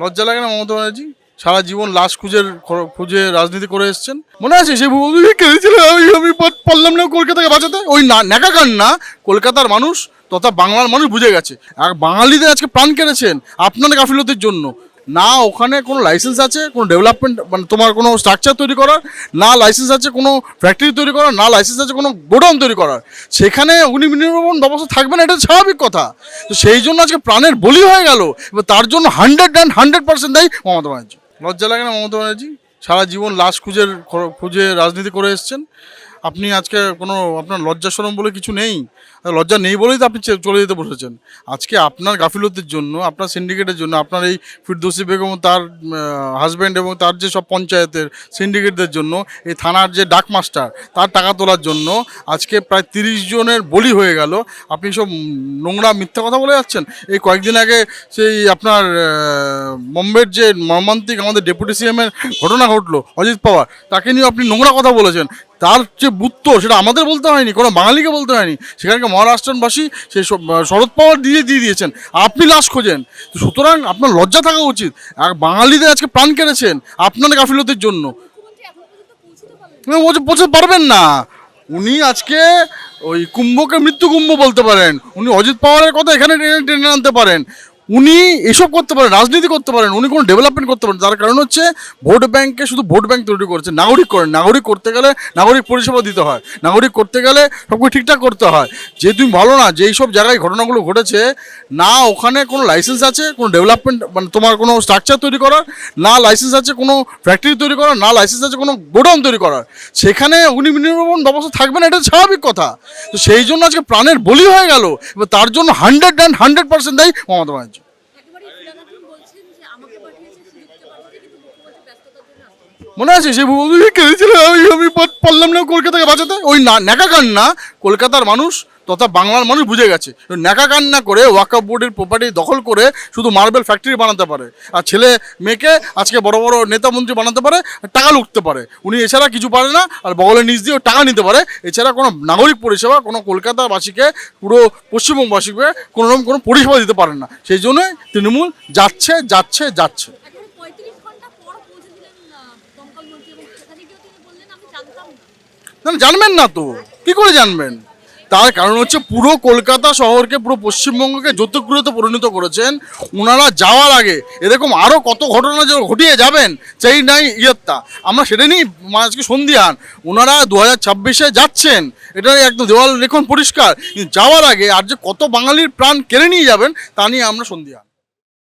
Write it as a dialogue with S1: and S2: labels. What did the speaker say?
S1: লজ্জা লাগে না, মমতা ব্যানার্জি? সারা জীবন লাশ খুঁজে খুঁজে রাজনীতি করে এসছেন। মনে আছে সে কেঁদেছিল আমি আমি পারলাম না কলকাতাকে বাঁচাতে। ওই না ন্যাকা কান্না কলকাতার মানুষ তথা বাংলার মানুষ বুঝে গেছে। আর বাঙালিদের আজকে প্রাণ কেড়েছেন আপনার গাফিলতির জন্য। না ওখানে কোনো লাইসেন্স আছে, কোনো ডেভেলপমেন্ট মানে তোমার কোনো স্ট্রাকচার তৈরি করার, না লাইসেন্স আছে কোনো ফ্যাক্টরি তৈরি করার, না লাইসেন্স আছে কোনো গোডাউন তৈরি করার। সেখানে অগ্নি নির্মাণ ব্যবস্থা থাকবে না, এটা স্বাভাবিক কথা। তো সেই জন্য আজকে প্রাণের বলি হয়ে গেল, এবার তার জন্য হান্ড্রেড অ্যান্ড হান্ড্রেড পার্সেন্ট দেয় মমতা ব্যানার্জি। লজ্জা লাগে না মমতা ব্যানার্জি? সারা জীবন লাশ খুঁজে খুঁজে রাজনীতি করে এসছেন। আপনি আজকে কোনো আপনার লজ্জা সরম বলে কিছু নেই? লজ্জা নেই বলেই তো আপনি চলে যেতে বসেছেন। আজকে আপনার গাফিলতির জন্য, আপনার সিন্ডিকেটের জন্য, আপনার এই ফিরদৌসি বেগম তার হাজব্যান্ড এবং তার যে সব পঞ্চায়েতের সিন্ডিকেটদের জন্য, এই থানার যে ডাক মাস্টার, তার টাকা তোলার জন্য আজকে প্রায় তিরিশ জনের বলি হয়ে গেল। আপনি সব নোংরা মিথ্যা কথা বলে যাচ্ছেন? এই কয়েকদিন আগে সেই আপনার বোম্বের যে মর্মান্তিক আমাদের ডেপুটি সিএমের ঘটনা ঘটলো, অজিত পাওয়ার, তাকে নিয়ে আপনি নোংরা কথা বলেছেন। তার যে উত্তর সেটা আমাদের বলতে হয়নি কোনো বাঙালিকে বলতে হয়নি। সেখানকার মহারাষ্ট্রবাসী সেই শরৎ পাওয়ার দিয়ে দিয়ে দিয়েছেন। আপনি লাশ খোঁজেন। সুতরাং আপনার লজ্জা থাকা উচিত। আর বাঙালিদের আজকে প্রাণ কেড়েছেন আপনার গাফিলতির জন্য। বলছে- পারবেন না। উনি আজকে ওই কুম্ভকে মৃত্যু কুম্ভ বলতে পারেন। উনি অজিত পাওয়ারের কথা এখানে টেনে আনতে পারেন। উনি এসব করতে পারেন, রাজনীতি করতে পারেন, উনি কোনো ডেভেলপমেন্ট করতে পারেন তার কারণ হচ্ছে ভোট ব্যাংকে শুধু ভোট ব্যাংক তৈরি করেছে, নাগরিক করেন, নাগরিক করতে গেলে নাগরিক পরিষেবা দিতে হয়, নাগরিক করতে গেলে সব কিছু ঠিকঠাক করতে হয়। যে তুমি ভালো না যেই সব জায়গায় ঘটনাগুলো ঘটেছে, না ওখানে কোনো লাইসেন্স আছে, কোনো ডেভেলপমেন্ট মানে তোমার কোনো স্ট্রাকচার তৈরি করার, না লাইসেন্স আছে কোনো ফ্যাক্টরি তৈরি করার, না লাইসেন্স আছে কোনো গোডাউন তৈরি করার। সেখানে উনি নির্মাণ ব্যবস্থা থাকবে না, এটা স্বাভাবিক কথা। তো সেই জন্য আজকে প্রাণের বলি হয়ে গেল, এবার তার জন্য হান্ড্রেড অ্যান্ড হান্ড্রেড পার্সেন্ট দেয় মমতা ব্যানার্জি। মনে আছে সে বৌদি কেঁদেছিল আমি পারলাম না কলকাতাকে বাঁচাতে। ওই না ন্যাকা কান্না কলকাতার মানুষ তথা বাংলার মানুষ বুঝে গেছে। ন্যাকা কান্না করে ওয়াকআপ বোর্ডের প্রপার্টি দখল করে শুধু মার্বেল ফ্যাক্টরি বানাতে পারে। আর ছেলে মেয়েকে আজকে বড় বড় নেতা মন্ত্রী বানাতে পারে টাকা লুটতে পারে। উনি এছাড়া কিছু পারে না, আর বগলের নিচ দিয়েও টাকা নিতে পারে। এছাড়া কোনো নাগরিক পরিষেবা, কোনো কলকাতাবাসীকে, পুরো পশ্চিমবঙ্গবাসীকে কোনো রকম কোনো পরিষেবা দিতে পারেন না। সেই জন্যই তৃণমূল যাচ্ছে যাচ্ছে যাচ্ছে।
S2: না
S1: জানবেন না তো, কি করে জানবেন? তার কারণ হচ্ছে পুরো কলকাতা শহরকে, পুরো পশ্চিমবঙ্গকে জ্যোতিগৃহতে পরিণত করেছেন। ওনারা যাওয়ার আগে, এরকম আরও কত ঘটনা যে ঘটিয়ে যাবেন, সেই নাই ইয়ত্তা। আমরা সেটা নিয়ে আজকে সন্ধিয়ান ওনারা দু হাজার ছাব্বিশে যাচ্ছেন, এটা একদম দেওয়াল লেখন পরিষ্কার। যাওয়ার আগে আর যে কত বাঙালির প্রাণ কেড়ে নিয়ে যাবেন, তা নিয়ে আমরা সন্ধিয়ান